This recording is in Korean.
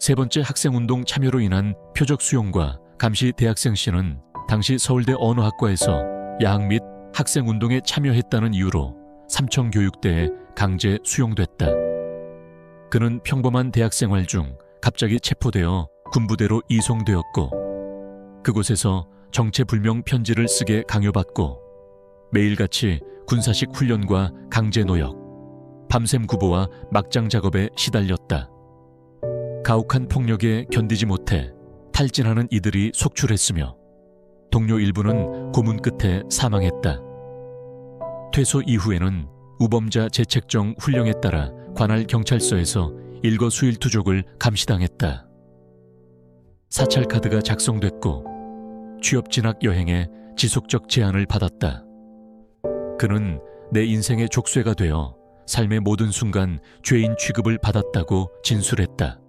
세 번째 학생운동 참여로 인한 표적 수용과 감시 대학생 씨는 당시 서울대 언어학과에서 야학 및 학생운동에 참여했다는 이유로 삼청교육대에 강제 수용됐다. 그는 평범한 대학생활 중 갑자기 체포되어 군부대로 이송되었고 그곳에서 정체불명 편지를 쓰게 강요받고 매일같이 군사식 훈련과 강제 노역, 밤샘 구보와 막장 작업에 시달렸다. 가혹한 폭력에 견디지 못해 탈진하는 이들이 속출했으며 동료 일부는 고문 끝에 사망했다. 퇴소 이후에는 우범자 재책정 훈령에 따라 관할 경찰서에서 일거수일투족을 감시당했다. 사찰 카드가 작성됐고 취업 진학 여행에 지속적 제한을 받았다. 그는 내 인생의 족쇄가 되어 삶의 모든 순간 죄인 취급을 받았다고 진술했다.